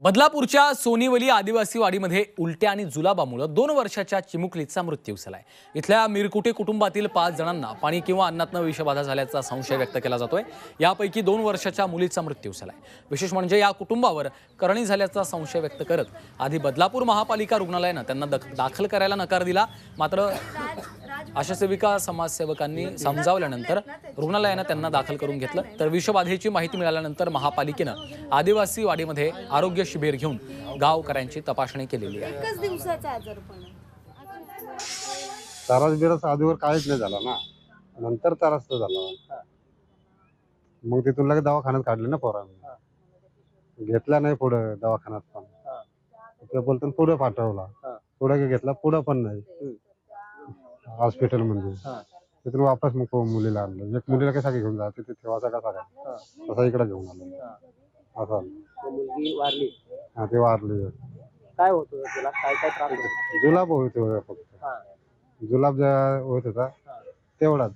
बदलापूरच्या सोनीवली आदिवासी वाडीमध्ये उलट्या आणि जुलाबामुळं दोन वर्षाच्या चिमुकलीचा मृत्यू झालाय. इथल्या मिरकुटे कुटुंबातील पाच जणांना पाणी किंवा अन्नातनं विषबाधा झाल्याचा संशय व्यक्त केला जातोय. यापैकी दोन वर्षाच्या मुलीचा मृत्यू झालाय. विशेष म्हणजे या कुटुंबावर करणी झाल्याचा संशय व्यक्त करत आधी बदलापूर महापालिका रुग्णालयानं त्यांना दख- दाखल करायला नकार दिला. मात्र आशा सेविका समाजसेवकांनी समजावल्यानंतर रुग्णालयानं त्यांना दाखल करून घेतलं. तर विषबाधेची माहिती मिळाल्यानंतर महापालिकेनं आदिवासी वाडीमध्ये आरोग्य शिबिर घेऊन गावकऱ्यांची तपासणी केलेली आहे. त्रास बिरास आधीवर काहीच नाही झाला ना. नंतर त्रास तर झाला. मग तिथून लगेच दवाखान्यात काढले ना पोरांनी. घेतला नाही पुढे दवाखान्यात पण. ते बोलतो पुढे पाठवला. पुढे घेतला पुढे पण नाही. हॉस्पिटलमध्ये तिथून वापस मग मुलीला आणलं. एक मुलीला कसा घेऊन जाते ते ठेवायचा कसा काय? तसा इकडे घेऊन आलो. असं आलं. मुलगी वारली. हा ते वारले. काय होत होतं तिला? काय काय त्रास होत? होता? जुलाब होत होता फक्त. हा. जुलाब ज्या होत होता तेवढाच.